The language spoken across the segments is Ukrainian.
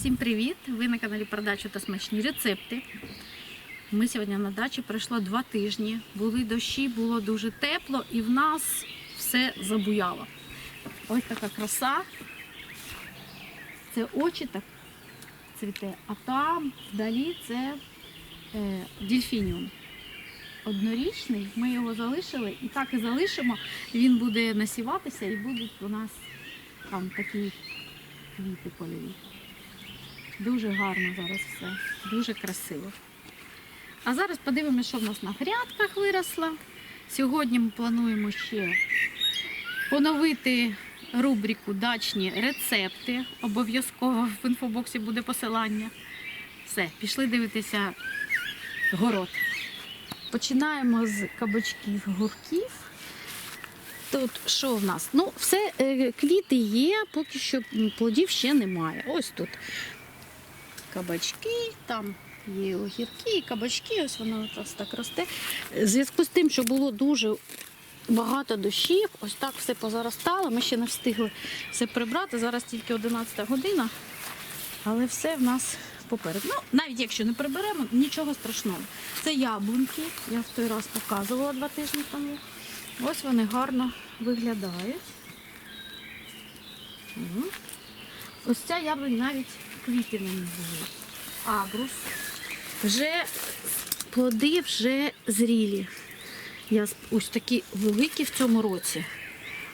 Всім привіт! Ви на каналі Продача та смачні рецепти. Ми сьогодні на дачі пройшло два тижні. Були дощі, було дуже тепло і в нас все забуяло. Ось така краса. Це очі так цвіте, а там вдалі це е, дельфініум. Однорічний, ми його залишили і так і залишимо. Він буде насіватися і будуть у нас там такі квіти польові. Дуже гарно зараз все, дуже красиво. А зараз подивимося, що в нас на грядках виросло. Сьогодні ми плануємо ще поновити рубрику Дачні рецепти. Обов'язково в інфобоксі буде посилання. Все, пішли дивитися город. Починаємо з кабачків, гурків. Тут що в нас? Ну, все, е, квіти є, поки що плодів ще немає. Ось тут кабачки, там є огірки і кабачки, ось воно якраз так росте. В зв'язку з тим, що було дуже багато дощів, ось так все позаростало. Ми ще не встигли все прибрати. Зараз тільки 11 година, але все в нас попереду. Ну, навіть якщо не приберемо, нічого страшного. Це яблуньки, я в той раз показувала два тижні тому. Ось вони гарно виглядають. Ось ця яблунь навіть квіти на ній були. Агрус. Вже плоди вже зрілі. Я ось такі великі в цьому році.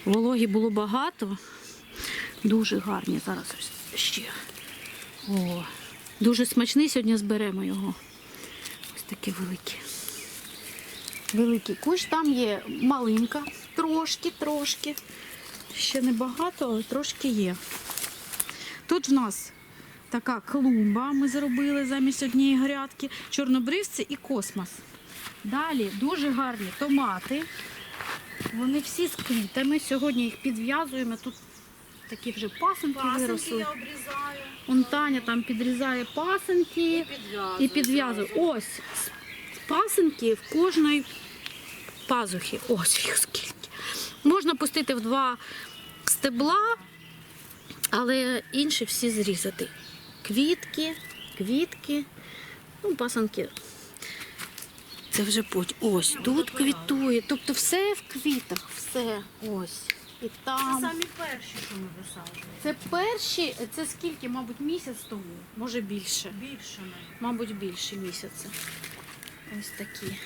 Вологі було багато. Дуже гарні. Зараз ось ще. О, дуже смачний. Сьогодні зберемо його. Ось такі великі. Великий кущ. Там є малинка, трошки, трошки. Ще не багато, але трошки є. Тут в нас така клумба ми зробили замість однієї грядки, чорнобривці і космос. Далі дуже гарні томати. Вони всі з квітами. Сьогодні їх підв'язуємо. Тут такі вже пасенки виросли. я обрізаю Он Таня там підрізає пасенки і підв'язує. Ось пасенки в кожної пазухи. Ось їх скільки. Можна пустити в два стебла, але інші всі зрізати. Квітки, квітки, ну, пасанки. Це вже потім. Ось тут квітує. Тобто все в квітах, все. Ось. І Це самі перші, що ми висаджуємо. Це перші, це скільки, мабуть, місяць тому, може більше. Більше навіть. Мабуть, більше місяця. Ось такі.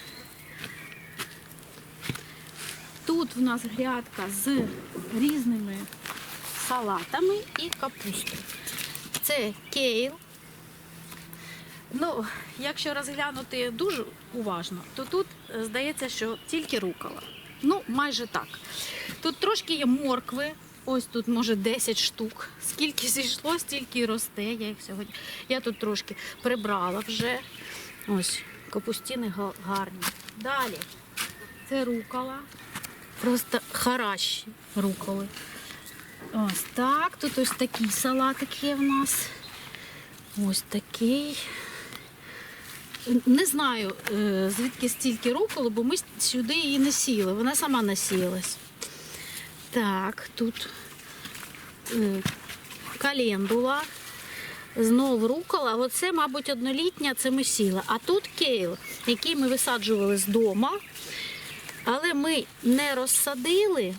Тут в нас грядка з різними салатами і капустою. Це кейл. Ну, якщо розглянути дуже уважно, то тут е, здається, що тільки рукола. Ну, майже так. Тут трошки є моркви. Ось тут може 10 штук. Скільки зійшло, стільки і росте. Я їх сьогодні. Я тут трошки прибрала вже. Ось, капустіни гарні. Далі. Це рукола. Просто харащі руколи. Ось так. Тут ось такий салатик є в нас. Ось такий. Не знаю, е, звідки стільки руколи, бо ми сюди її не сіяли. Вона сама насіялась. Так, тут е, календула. Знову рукола. Оце, мабуть, однолітня, це ми сіли. А тут кейл, який ми висаджували з дому. Але ми не розсадили.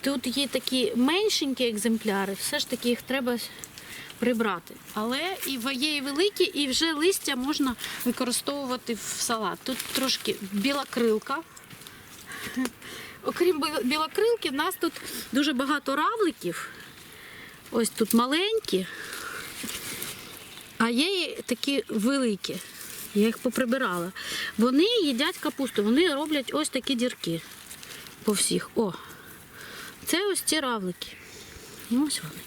Тут є такі меншенькі екземпляри, все ж таки їх треба прибрати. Але і є і великі, і вже листя можна використовувати в салат. Тут трошки білокрилка. Окрім білокрилки, в нас тут дуже багато равликів. Ось тут маленькі, а є і такі великі. Я їх поприбирала. Вони їдять капусту, вони роблять ось такі дірки по всіх. О, це ось ці равлики. Ось вони.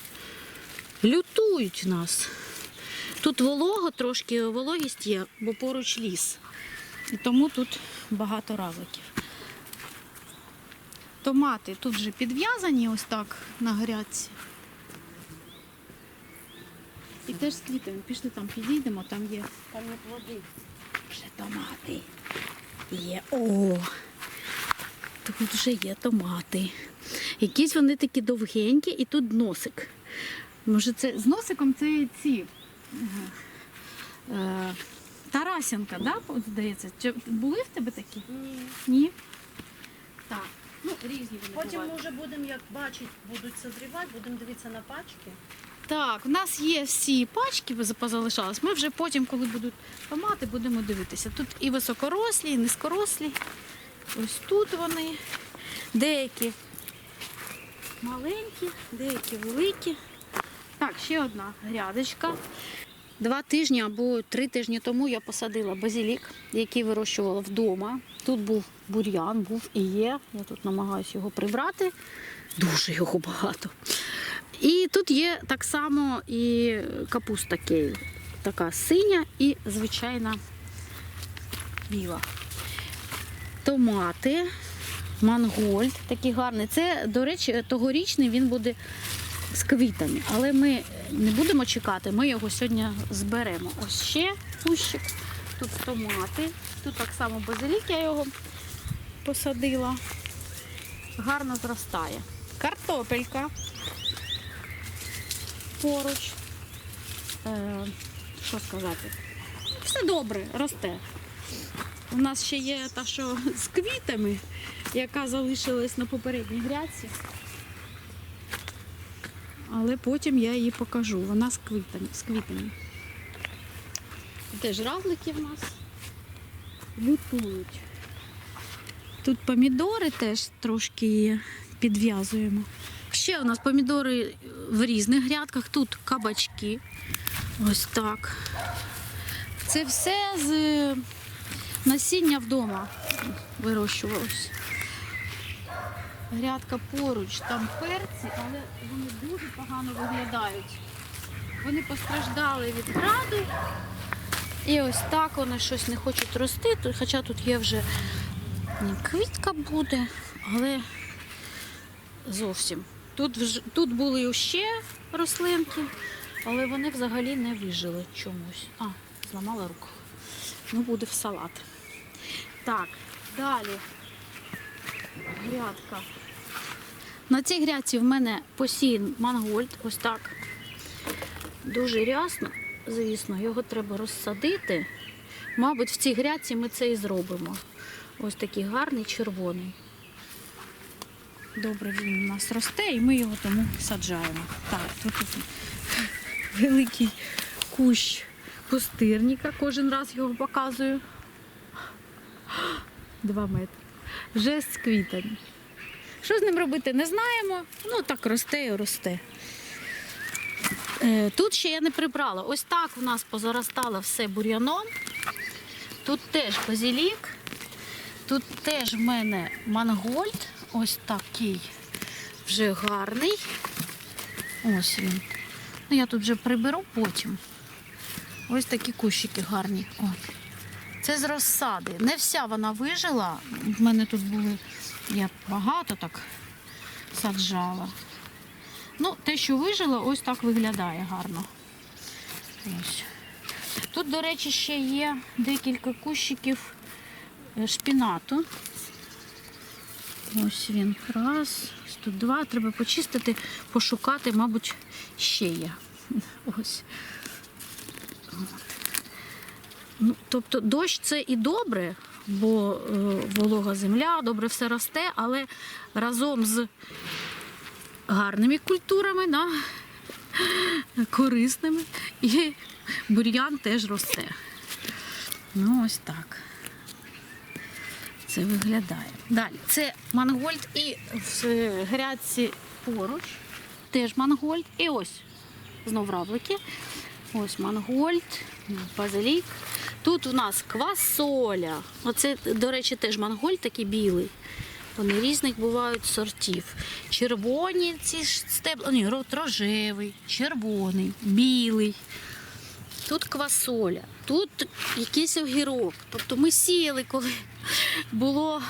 Лютують нас. Тут волого трошки, вологість є, бо поруч ліс. І тому тут багато равликів. Томати тут вже підв'язані ось так на грядці. І теж з квітами. Пішли там, підійдемо, там є. Там є плоди. Вже томати. Є. О! Тут вже є томати. Якісь вони такі довгенькі, і тут носик. Може, це з носиком це ці. е, Тарасенка, да, здається? Чи були в тебе такі? Ні. Ні. Так. Ну, різні вони Потім бувають. ми вже будемо, як бачить, будуть созрівати, будемо дивитися на пачки. Так, у нас є всі пачки, ви позалишались. Ми вже потім, коли будуть томати, будемо дивитися. Тут і високорослі, і низькорослі. Ось тут вони. Деякі маленькі, деякі великі. Так, ще одна грядочка. Два тижні або три тижні тому я посадила базилік, який вирощувала вдома. Тут був бур'ян, був і є. Я тут намагаюся його прибрати. Дуже його багато. І тут є так само і капуста кейл. Така синя і звичайна біла. Томати, мангольд такий гарний. Це, до речі, тогорічний він буде з квітами. Але ми не будемо чекати, ми його сьогодні зберемо. Ось ще кущик. Тут томати. Тут так само базилік, я його посадила. Гарно зростає. Картопелька поруч. Е, що сказати? Все добре, росте. У нас ще є та, що з квітами, яка залишилась на попередній грядці. Але потім я її покажу. Вона з квітами. З квітами. Теж равлики в нас лютують. Тут помідори теж трошки підв'язуємо. Ще у нас помідори в різних грядках. Тут кабачки. Ось так. Це все з насіння вдома вирощувалось. Грядка поруч, там перці, але вони дуже погано виглядають. Вони постраждали від граду. І ось так вони щось не хочуть рости, хоча тут є вже квітка буде, але зовсім. Тут, тут були ще рослинки, але вони взагалі не вижили чомусь. А, зламала руку. Ну, буде в салат. Так, далі. Грядка. На цій грядці в мене посіян мангольд, ось так. Дуже рясно, звісно, його треба розсадити. Мабуть, в цій грядці ми це і зробимо. Ось такий гарний червоний. Добре він у нас росте і ми його тому саджаємо. Так, тут великий кущ пустирника, кожен раз його показую. Два метри. Вже з квітами. Що з ним робити, не знаємо. Ну так росте і росте. Е, Тут ще я не прибрала. Ось так у нас позаростало все бур'яном. Тут теж базилік. Тут теж в мене мангольд. Ось такий вже гарний. Ось він. Ну, я тут вже приберу потім. Ось такі кущики гарні. О. Це з розсади. Не вся вона вижила. В мене тут були, я багато так саджала. Ну, те, що вижило, ось так виглядає гарно. Ось. Тут, до речі, ще є декілька кущиків е, шпінату. Ось він. Раз, тут два. Треба почистити, пошукати, мабуть, ще є. Ось. Ну, тобто дощ це і добре, бо е, волога земля, добре все росте, але разом з гарними культурами, да, корисними, і бур'ян теж росте. Ну, ось так. Це виглядає. Далі. Це мангольд і в е, грядці поруч. Теж мангольд. І ось знов равлики. Ось мангольд, базилік. Тут у нас квасоля. Оце, до речі, теж мангольд такий білий. Вони різних бувають сортів. Червоні ці ж стебла, ні, рожевий, червоний, білий. Тут квасоля, тут якийсь огірок. Тобто ми сіяли, коли було,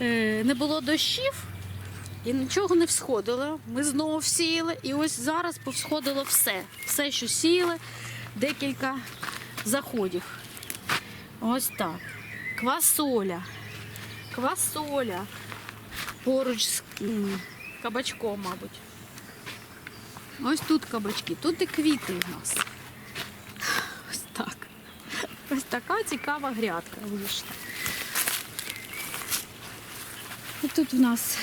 е, не було дощів і нічого не всходило. Ми знову сіяли, і ось зараз повсходило все. Все, що сіяли, декілька заходів. Ось так. Квасоля. Квасоля. Поруч з кабачком, мабуть. Ось тут кабачки, тут і квіти у нас. Ось так. Ось така цікава грядка вийшла. І тут у нас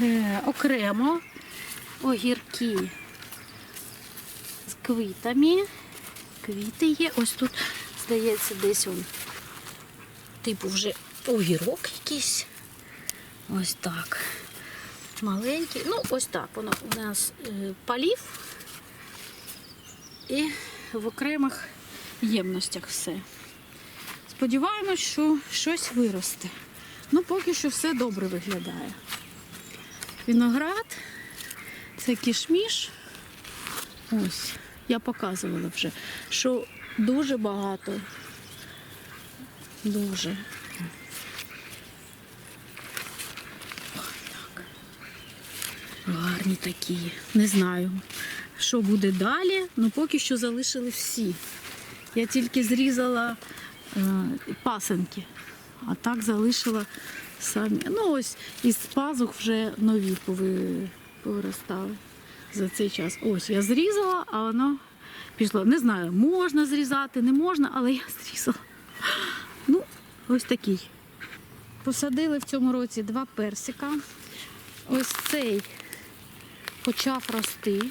е, окремо огірки з квітами. Квіти є. Ось тут, здається, десь он, типу вже огірок якийсь. Ось так. Маленький. Ну, ось так. Воно у нас е, палів і в окремих ємностях все. Сподіваємось, що щось виросте. Ну, поки що все добре виглядає. Виноград, це кішміш. Ось, я показувала вже, що дуже багато. Дуже. Гарні такі. Не знаю, що буде далі, але поки що залишили всі. Я тільки зрізала е, пасенки, а так залишила самі. Ну ось із пазух вже нові пови- повиростали за цей час. Ось я зрізала, а воно пішло. Не знаю, можна зрізати, не можна, але я зрізала. Ну, ось такий. Посадили в цьому році два персика. Ось цей почав рости.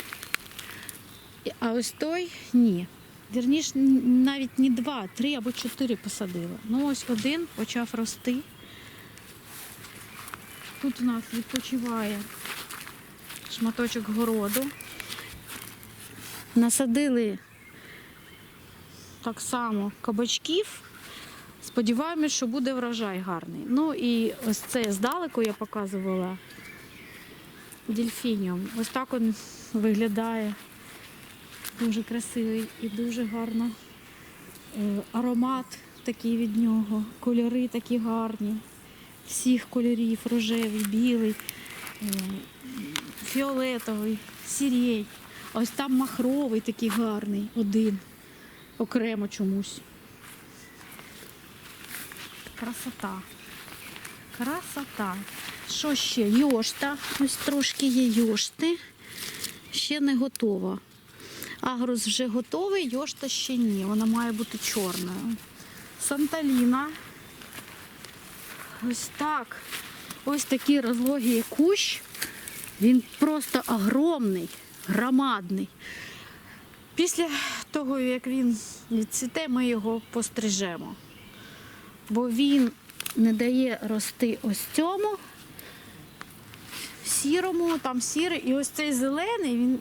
А ось той ні. Вірніш, н- навіть не два, три або чотири посадила. Ну ось один почав рости. Тут у нас відпочиває шматочок городу. Насадили так само кабачків. Сподіваємось, що буде врожай гарний. Ну і ось це здалеку я показувала дельфініум. Ось так він виглядає. Дуже красивий і дуже гарно. Е, Аромат такий від нього, кольори такі гарні. Всіх кольорів, рожевий, білий, е, фіолетовий, сірій. Ось там махровий такий гарний, один, окремо чомусь. Красота. Красота. Що ще? Йошта. Ось трошки є йошти. Ще не готова. Агрус вже готовий, йошта ще ні. Вона має бути чорною. Санталіна. Ось так. Ось такий розлогий кущ. Він просто огромний, громадний. Після того, як він відцвіте, ми його пострижемо. Бо він не дає рости ось цьому сірому, там сірий, і ось цей зелений, він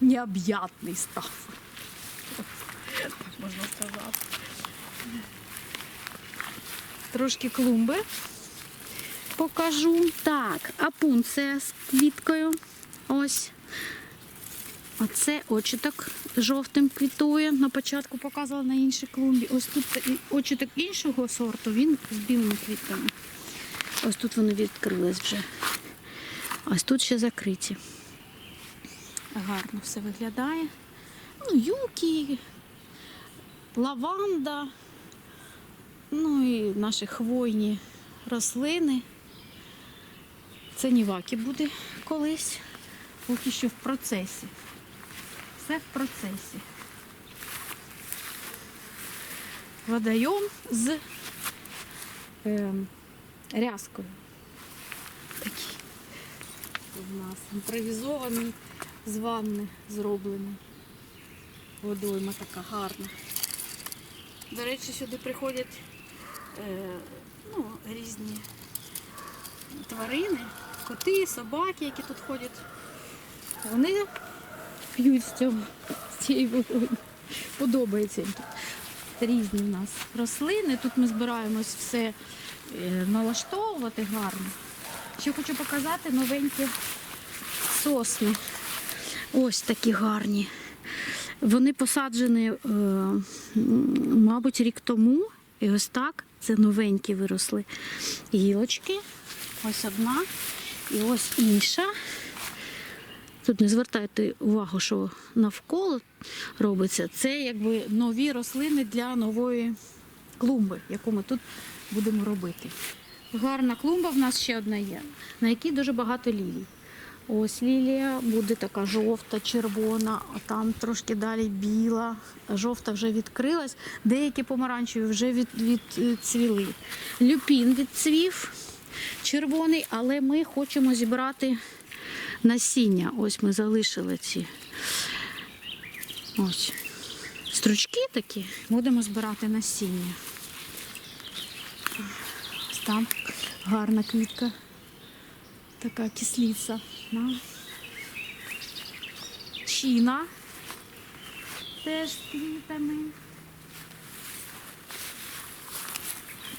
необ'ятний став. Так можна сказати. Трошки клумби покажу. Так, апунція з квіткою. Ось. Оце очіток жовтим квітує. На початку показувала на іншій клумбі. Ось тут очіток іншого сорту, він з білими квітами. Ось тут вони відкрились вже. Ось тут ще закриті. Гарно все виглядає. Ну, юки, лаванда, ну і наші хвойні рослини. Це ніваки буде колись, поки що в процесі. Все в процесі. Водойом з ем, рязкою. Такий у нас імпровізований з ванни зроблений. Водойма така гарна. До речі, сюди приходять е, ну, різні тварини, коти, собаки, які тут ходять. Вони п'ють з цієї водойми. Подобається їм тут. Різні в нас рослини. Тут ми збираємось все е, налаштовувати гарно. Ще хочу показати новенькі сосни. Ось такі гарні. Вони посаджені, е, мабуть, рік тому. І ось так. Це новенькі виросли гілочки. Ось одна і ось інша. Тут не звертайте увагу, що навколо робиться. Це якби нові рослини для нової клумби, яку ми тут будемо робити. Гарна клумба в нас ще одна є, на якій дуже багато лілій. Ось лілія буде така жовта, червона, а там трошки далі біла. Жовта вже відкрилась, деякі помаранчеві вже від, відцвіли. Люпін відцвів червоний, але ми хочемо зібрати насіння. Ось ми залишили ці ось стручки такі, будемо збирати насіння. Ось там гарна квітка. Така кислиця. Да? Чіна. Теж з квітами.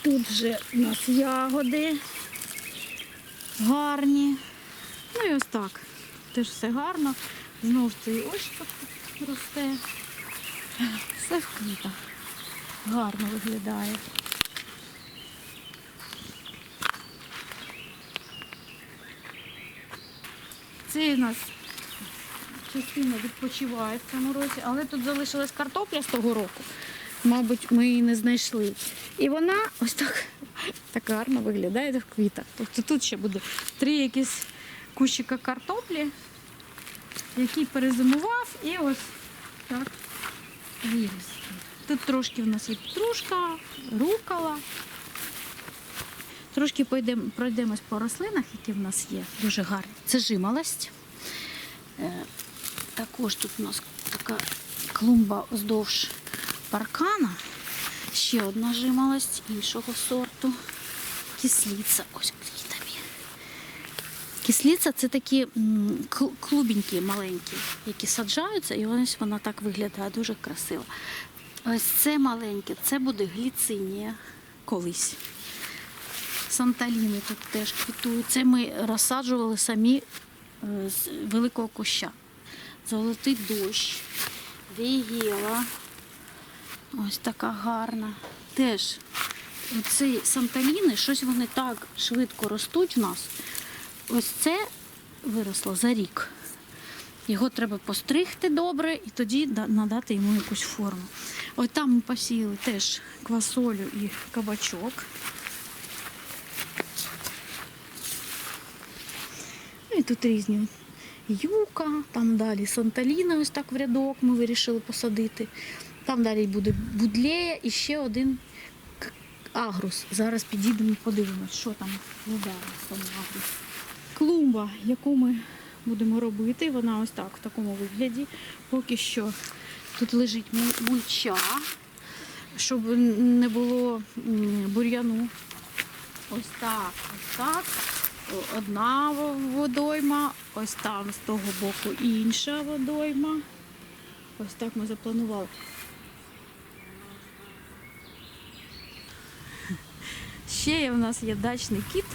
Тут вже у нас ягоди гарні. Ну і ось так. Теж все гарно. Знов цей ощупок росте. Все в. Гарно виглядає. Це у нас частина відпочиває в цьому році, але тут залишилась картопля з того року. Мабуть, ми її не знайшли. І вона ось так, так гарно виглядає в квітах. Тобто тут ще буде три якісь кущика картоплі, який перезимував і ось так виріс. Тут трошки в нас є петрушка, рукола. Трошки пройдемось по рослинах, які в нас є. Дуже гарні. Це жимолость. Е, також тут у нас така клумба вздовж паркана. Ще одна жимолость іншого сорту. Кислиця. Ось квітами. Кислиця це такі клубенькі маленькі, які саджаються, і ось вона так виглядає дуже красиво. Ось це маленьке, це буде гліцинія колись. Санталіни тут теж квітують. Це ми розсаджували самі е, з великого куща. Золотий дощ, вігіла. Ось така гарна. Теж ці санталіни, щось вони так швидко ростуть в нас. Ось це виросло за рік. Його треба постригти добре і тоді надати йому якусь форму. Ось там ми посіяли теж квасолю і кабачок. Ну і тут різні юка, там далі санталіна, ось так в рядок ми вирішили посадити. Там далі буде будлея і ще один агрус. Зараз підійдемо і подивимось, що там вибрали сам агрус. Клумба, яку ми будемо робити, вона ось так, в такому вигляді. Поки що тут лежить мульча, щоб не було бур'яну. Ось так, ось так. Одна водойма, ось там з того боку інша водойма. Ось так ми запланували. Ще в нас є дачний кіт,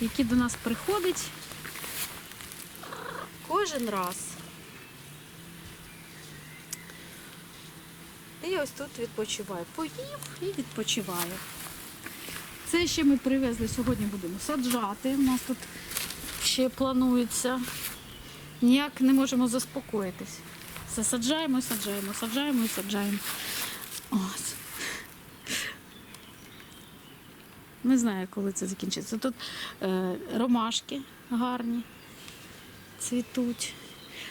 який до нас приходить кожен раз. І ось тут відпочиває. Поїв і відпочиває. Це ще ми привезли, сьогодні будемо саджати. У нас тут ще планується. Ніяк не можемо заспокоїтись. Все саджаємо, саджаємо, саджаємо і саджаємо. Ось. Не знаю, коли це закінчиться. Тут е, ромашки гарні цвітуть.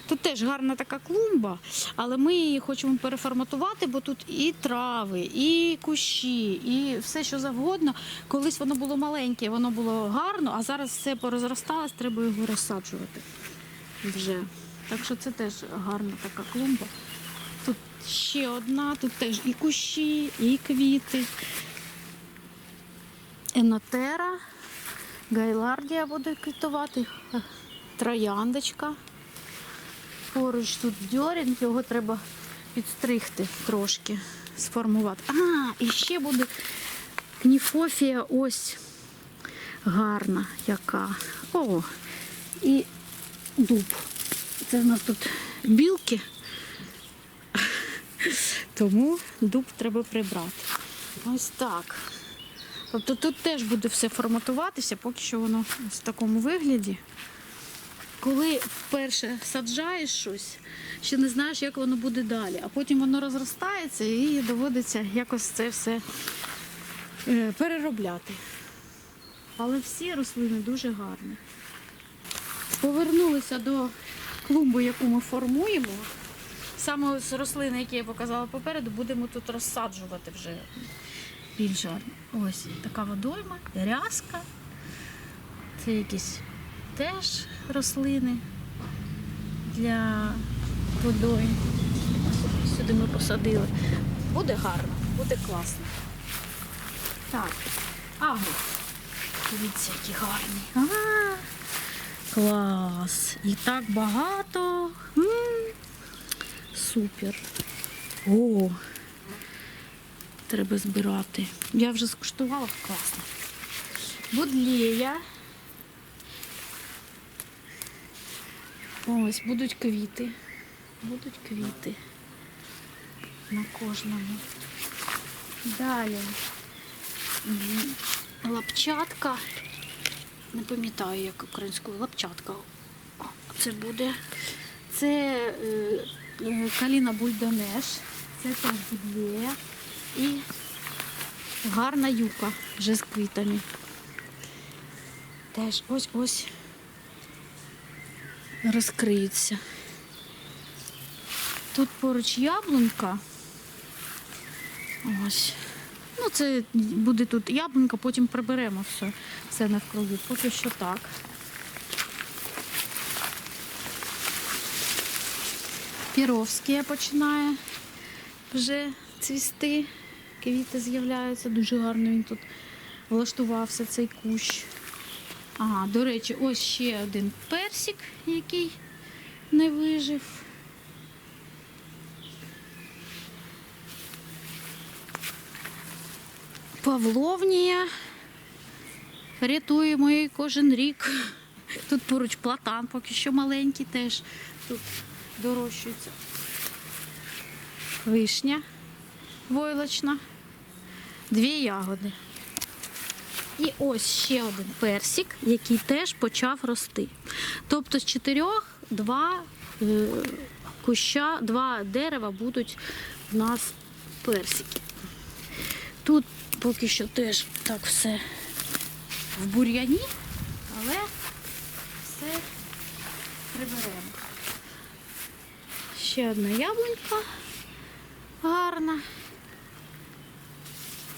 Тут теж гарна така клумба, але ми її хочемо переформатувати, бо тут і трави, і кущі, і все, що завгодно. Колись воно було маленьке, воно було гарно, а зараз все порозросталось, треба його розсаджувати вже. Так що це теж гарна така клумба. Тут ще одна, тут теж і кущі, і квіти. Енотера, гайлардія буде квітувати, е, трояндочка. Поруч тут дьорінг, його треба підстригти трошки, сформувати. А, і ще буде кніфофія ось гарна яка. О, і дуб. Це в нас тут білки, тому дуб треба прибрати. Ось так. Тобто тут теж буде все форматуватися, поки що воно в такому вигляді. Коли вперше саджаєш щось, ще не знаєш, як воно буде далі, а потім воно розростається і доводиться якось це все е, переробляти. Але всі рослини дуже гарні. Повернулися до клумби, яку ми формуємо. Саме з рослини, які я показала попереду, будемо тут розсаджувати вже більш гарно. Ось така водойма, рязка. Це якісь теж рослини для водойм. Сюди ми посадили. Буде гарно, буде класно. Так, агро. Дивіться, які гарні. А, клас. І так багато. М, Супер. О, треба збирати. Я вже скуштувала, класно. Будлея. Ось, будуть квіти. Будуть квіти. На кожному. Далі. Лапчатка. Не пам'ятаю, як українською лапчатка. Це буде. Це е, е, каліна бульдонеш. Це теж будлея. І гарна юка вже з квітами. Теж ось ось розкриється. Тут поруч яблунька. Ось. Ну, це буде тут яблунька, потім приберемо все, все навкруги. Поки що так. Піровський починає вже цвісти. Квіти з'являються. Дуже гарно він тут влаштувався цей кущ. Ага, до речі, ось ще один персик, який не вижив. Павловнія. Рятуємо її кожен рік. Тут поруч платан, поки що маленький теж тут дорощується. Вишня войлочна, дві ягоди. І ось ще один персик, який теж почав рости. Тобто з чотирьох два е, куща, два дерева будуть в нас персики. Тут поки що теж так все в бур'яні, але все приберемо. Ще одна яблунька гарна.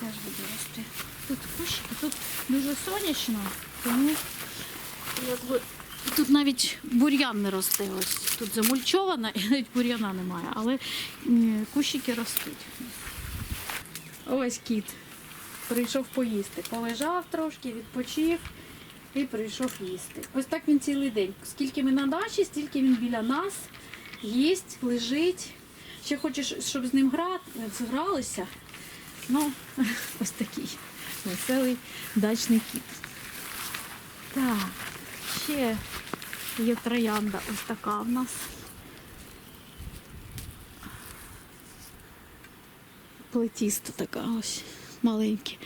Теж буде рости. Тут кущики, тут дуже сонячно, тому тут навіть бур'ян не росте. Ось тут замульчована і навіть бур'яна немає, але кущики ростуть. Ось кіт. Прийшов поїсти. Полежав трошки, відпочив і прийшов їсти. Ось так він цілий день. Скільки ми на дачі, стільки він біля нас їсть, лежить. Ще хочеш, щоб з ним гра... Ну, ось такий веселий дачний кіт. Так, ще є троянда ось така в нас. Плетіста така ось маленькі.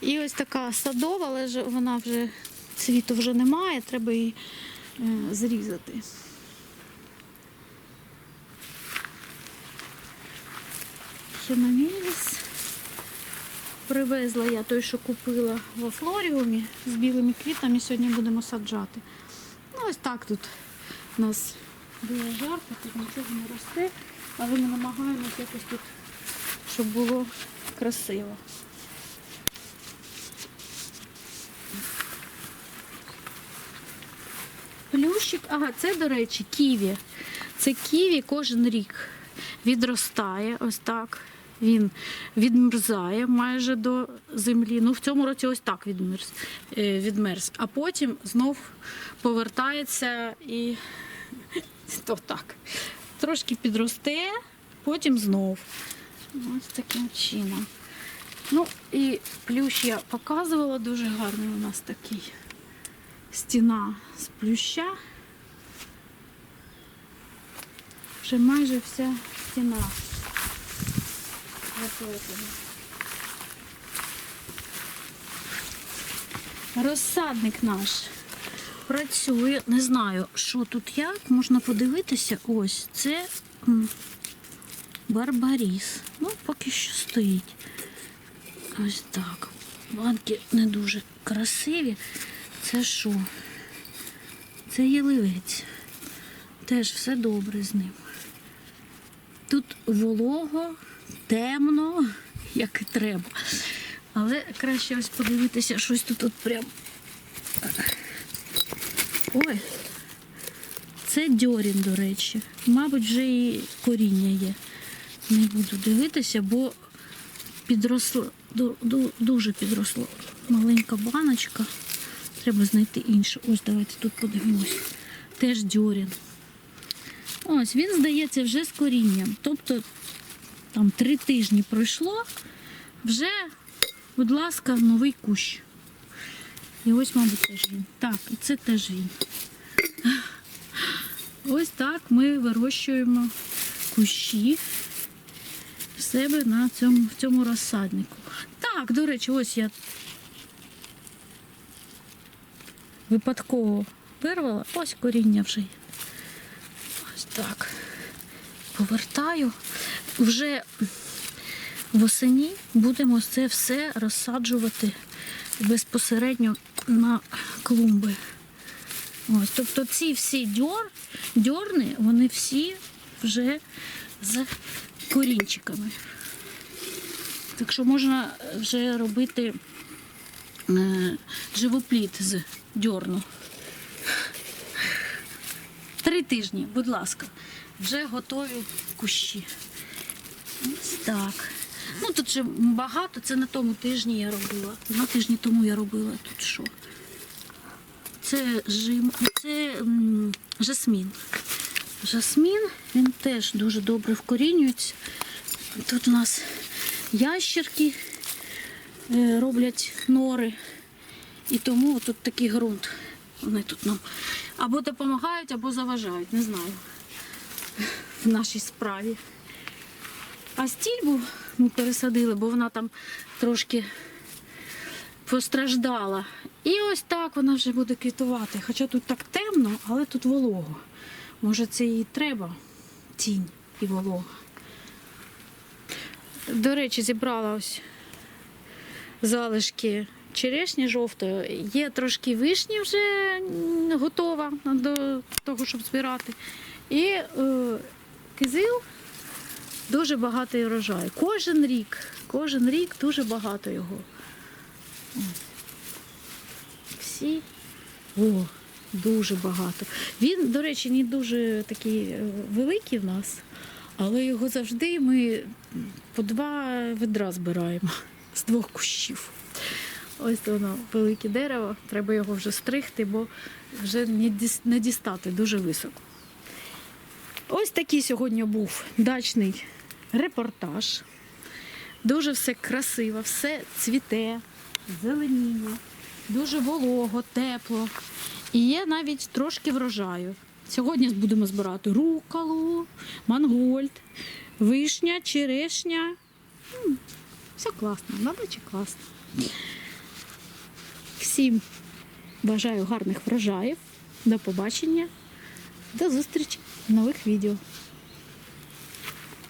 І ось така садова, але вона вже цвіту вже немає, треба її е, зрізати. Хіноміліс. Привезла я той, що купила в Флоріумі з білими квітами. Сьогодні будемо саджати. Ну, ось так тут у нас дуже жарко, тут нічого не росте, але ми намагаємося якось тут, щоб було красиво. Плющик, ага, це, до речі, ківі. Це ківі кожен рік відростає, ось так. Він відмерзає майже до землі. Ну, в цьому році ось так відмерз, е, відмерз. А потім знов повертається і то так. Трошки підросте, потім знов. Ось таким чином. Ну і плющ я показувала дуже гарний у нас такий стіна з плюща. Вже майже вся стіна. Розсадник наш працює. Не знаю, що тут як. Можна подивитися. Ось це барбаріс. Ну, поки що стоїть. Ось так. Банки не дуже красиві. Це що? Це ялівець. Теж все добре з ним. Тут волого, темно, як і треба. Але краще ось подивитися, щось тут от прям. Ой. Це дьорін, до речі. Мабуть, вже і коріння є. Не буду дивитися, бо підросло, ду- ду- дуже підросло. Маленька баночка. Треба знайти іншу. Ось давайте тут подивимось. Теж дьорін. Ось, він здається вже з корінням. Тобто там три тижні пройшло, вже, будь ласка, новий кущ. І ось, мабуть, теж він. Так, і це теж він. Ось так ми вирощуємо кущі в себе на цьому, в цьому розсаднику. Так, до речі, ось я випадково вирвала, ось коріння вже. є. Ось так. Повертаю. Вже восені будемо це все розсаджувати безпосередньо на клумби. Ось, тобто ці всі дьор, дьорни, вони всі вже з корінчиками. Так що можна вже робити е, живопліт з дьорну. Три тижні, будь ласка, вже готові кущі. Ось так. Ну тут ще багато, це на тому тижні я робила. Два тижні тому я робила тут що. Це жим, це жасмін. Жасмін, він теж дуже добре вкорінюється. Тут у нас ящерки е, роблять нори. І тому тут такий ґрунт. Вони тут нам або допомагають, або заважають, не знаю. В нашій справі. А стільбу ми пересадили, бо вона там трошки постраждала. І ось так вона вже буде квітувати. Хоча тут так темно, але тут волого. Може, це їй треба тінь і волога. До речі, зібрала ось залишки черешні жовтої. Є трошки вишні вже готова до того, щоб збирати. І е, кизил дуже багатий урожай. Кожен рік, кожен рік дуже багато його. Всі. О, дуже багато. Він, до речі, не дуже такий е, великий в нас, але його завжди ми по два ведра збираємо з двох кущів. Ось воно велике дерево, треба його вже стригти, бо вже не дістати дуже високо. Ось такий сьогодні був дачний репортаж. Дуже все красиво, все цвіте, зеленіє, дуже волого, тепло. І є навіть трошки врожаю. Сьогодні будемо збирати рукалу, мангольд, вишня, черешня. Все класно, надачі класно. Всім бажаю гарних врожаїв. До побачення. До зустрічі в нових відео.